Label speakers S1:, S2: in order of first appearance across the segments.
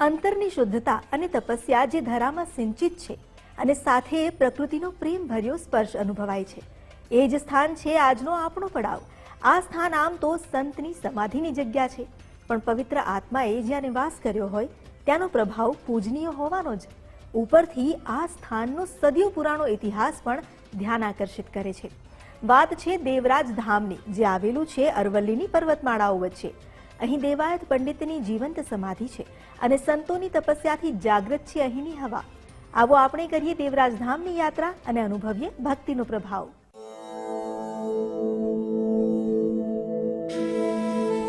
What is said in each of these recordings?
S1: અંતરની શુદ્ધતા અને તપસ્યા જે ધરામાં સિંચિત છે અને સાથે પ્રકૃતિનો પ્રેમ ભર્યો સ્પર્શ અનુભવાય છે. એ જ સ્થાન છે આજનો આપણો પડાવ. આ સ્થાન આમ તો સંતની સમાધિની જગ્યા છે. પણ પવિત્ર આત્માએ જ્યાં નિવાસ કર્યો હોય, ત્યાંનો પ્રભાવ પૂજનીય હોવાનો જ. ઉપરથી આ સ્થાનનો સદીઓ પુરાણો ઇતિહાસ પણ ધ્યાન આકર્ષિત કરે છે. વાત છે દેવરાજ ધામની, જે આવેલું છે અરવલ્લીની પર્વતમાળાઓ વચ્ચે. અહીં દેવાયત પંડિતની જીવંત સમાધિ છે અને સંતોની તપસ્યાથી જાગૃત છે અહીંની હવા. આવો આપણે કરીએ દેવરાજધામની યાત્રા અને અનુભવીએ ભક્તિનો પ્રભાવ.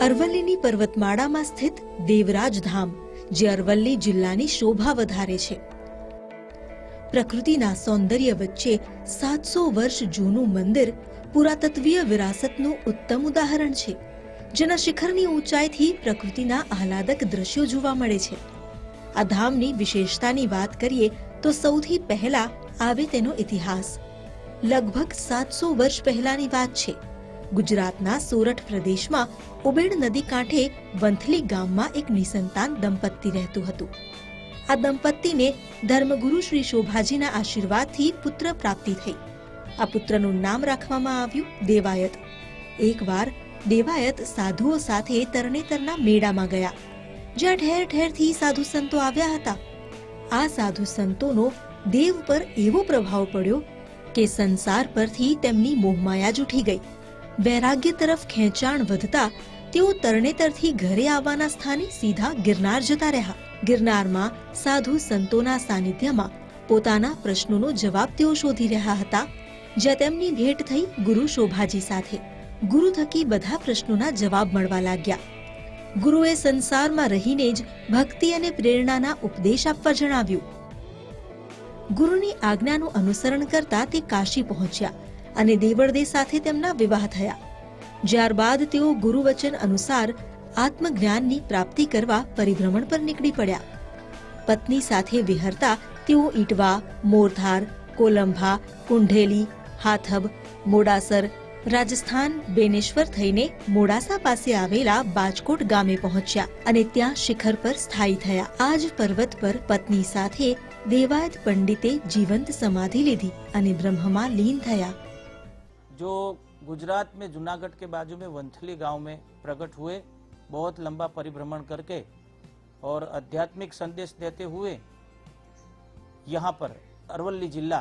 S1: અરવલ્લીની પર્વતમાળામાં સ્થિત દેવરાજ ધામ, જે અરવલ્લી જિલ્લાની શોભા વધારે છે. પ્રકૃતિના સૌંદર્ય વચ્ચે સાતસો વર્ષ જૂનું મંદિર પુરાતત્વીય વિરાસતનું ઉત્તમ ઉદાહરણ છે. જેના શિખરની ઊંચાઈથી પ્રકૃતિના આહલાદક દ્રશ્યો જોવા મળે છે. આ ધામની વિશેષતાની વાત કરીએ તો સૌથી પહેલા આવે તેનો ઇતિહાસ. લગભગ સાતસો વર્ષ પહેલાની વાત છે. ગુજરાતના સોરઠ પ્રદેશમાં ઉબેડ નદી કાંઠે વંથલી ગામમાં એક નિસંતાન દંપતી રહેતું હતું. આ દંપતીને ધર્મગુરુ શ્રી શોભાજીના આશીર્વાદથી પુત્ર પ્રાપ્તિ થઈ. આ પુત્રનું નામ રાખવામાં આવ્યું દેવાયત. એકવાર દેવાયત સાધુઓ સાથે તરણેતરના મેળામાં ગયા, જ્યાં ઠેર ઠેરથી સાધુ સંતો આવ્યા હતા. આ સાધુ સંતોનો દેવ પર એવો પ્રભાવ પડ્યો કે સંસાર પરથી તેમની મોહમાયા જ ઉઠી ગઈ. વૈરાગ્ય તરફ ખેંચાણ વધતા તેઓ તરણેતરથી ઘરે આવવાના સ્થાને સીધા ગિરનાર જતા રહ્યા. ગિરનારમાં સાધુ સંતોના સાનિધ્યમાં પોતાના પ્રશ્નોનો જવાબ તેઓ શોધી રહ્યા હતા, જ્યાં તેમની ભેટ થઈ ગુરુ શોભાજી સાથે. ગુરુ થકી બધા પ્રશ્નોના જવાબ મળવા લાગ્યા. ગુરુએ સંસારમાં રહીને જ ભક્તિ અને પ્રેરણાના ઉપદેશ આપવા જણાવ્યું. ગુરુની આજ્ઞાનું અનુસરણ કરતા તે કાશી પહોંચ્યા અને દેવળદે સાથે તેમના વિવાહ થયા. જ્યારબાદ તેઓ ગુરુ વચન અનુસાર આત્મજ્ઞાનની પ્રાપ્તિ કરવા પરિભ્રમણ પર નીકળી પડ્યા. પત્ની સાથે વિહરતા તેઓ ઈટવા મોરધાર કોલંભા, કુંઢેલી, હાથબ, મોડાસર રાજસ્થાન બેનેશ્વર થઈને મોડાસા પાસે આવેલા બાજકોટ ગામે પહોંચ્યા અને ત્યાં શિખર પર સ્થાયી થયા આ જ પર્વત પર પત્ની સાથે દેવાયત પંડિતે જીવંત સમાધિ લીધી અને બ્રહ્મમાં લીન થયા
S2: जो गुजरात में जूनागढ़ के बाजू में वंथली गांव में प्रकट हुए बहुत लंबा परिभ्रमण करके और आध्यात्मिक संदेश देते हुए यहाँ पर अरवली जिला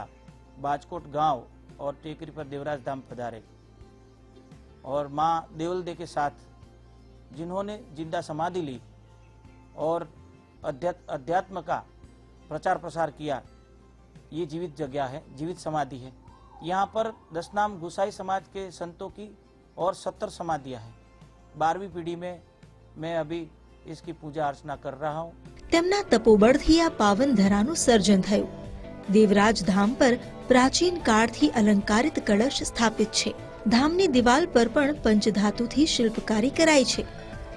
S2: बाजकोट गांव और टेकरी पर देवराज धाम पधारे और माँ देवलदे के साथ जिन्होंने जिंदा समाधि ली और अध्यात्म अध्यात्म का प्रचार प्रसार किया ये जीवित जगह है जीवित समाधि है यहाँ पर दस नाम गुसाई समाज के संतों की और सत्तर समाधियाँ हैं बारहवीं पीढ़ी में मैं अभी इसकी पूजा अर्चना कर रहा हूँ
S1: તેમના તપોબળથી આ પાવન ધરાનું સર્જન થયું દેવરાજ ધામ પર પ્રાચીન કાળથી અલંકારિત કળશ સ્થાપિત છે ધામની દિવાલ પર પણ પંચધાતુથી શિલ્પકારી કરાઈ છે.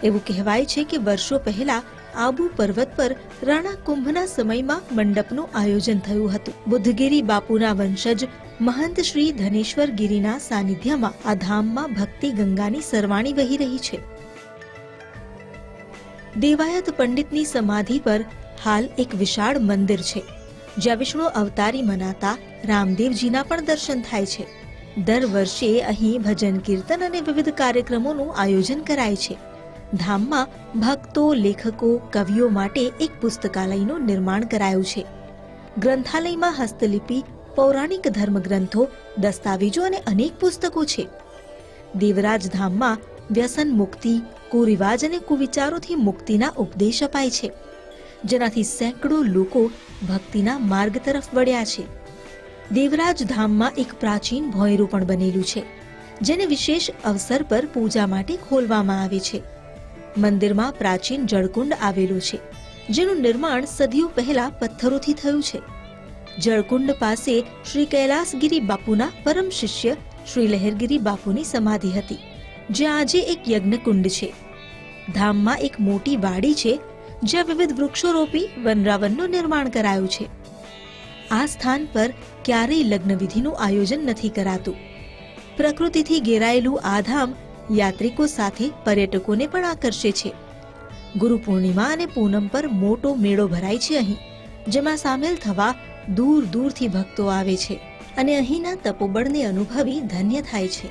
S1: એવું કહેવાય છે કે વર્ષો પહેલા આબુ પર્વત પર રાણા કુંભના સમયમાં મંડપનું આયોજન થયું હતું. બુદ્ધગીરી બાપુના વંશજ મહંત શ્રી ધનેશ્વર ગિરીના સાનિધ્યમાં આ ધામમાં ભક્તિ ગંગાની સરવાણી વહી રહી છે. દેવાયત પંડિતની સમાધિ પર હાલ એક વિશાળ મંદિર છે. જ્યાં વિષ્ણુ અવતારી મનાતા રામદેવજીના પણ દર્શન થાય છે. દર વર્ષે અહીં ભજન કીર્તન અને વિવિધ કાર્યક્રમોનું આયોજન કરાય છે. ધામમાં ભક્તો, લેખકો, કવિઓ માટે એક પુસ્તકાલયનું નિર્માણ કરાયું છે. ગ્રંથાલયમાં હસ્તલિપિ, પૌરાણિક ધર્મગ્રંથો, દસ્તાવેજો અને અનેક પુસ્તકો છે. દેવરાજ ધામમાં વ્યસન મુક્તિ, કુરિવાજ અને કુવિચારોથી મુક્તિના ઉપદેશ અપાય છે. જેનાથી સેંકડો લોકો ભક્તિના માર્ગ તરફ વળ્યા છે. દેવરાજ ધામમાં એક પ્રાચીન ભોંયરું પણ બનેલું છે, જેને વિશેષ અવસર પર પૂજા માટે ખોલવામાં આવે છે. મંદિરમાં પ્રાચીન જળકુંડ આવેલું છે, જેનું નિર્માણ સદીઓ પહેલા પથ્થરોથી થયું છે. જળકુંડ પાસે શ્રી કૈલાસગીરી બાપુના પરમ શિષ્ય શ્રી લહેરગીરી બાપુની સમાધિ હતી જ્યાં આજે એક યજ્ઞકુંડ છે. ધામમાં એક મોટી વાડી છે, જ્યાં વિવિધ વૃક્ષો રોપી વનરાવનનું નિર્માણ કરાયું છે. આ સ્થાન પર ક્યારેય લગ્નવિધિનું આયોજન નથી કરાતું. પ્રકૃતિથી ઘેરાયેલું આ ધામ યાત્રિકો સાથે પર્યટકોને પણ આકર્ષે છે. ગુરુ પૂર્ણિમા અને પૂનમ પર મોટો મેળો ભરાય છે અહીં, જેમાં સામેલ થવા દૂર દૂરથી ભક્તો આવે છે અને અહીંના તપોબળને અનુભવી ધન્ય થાય છે.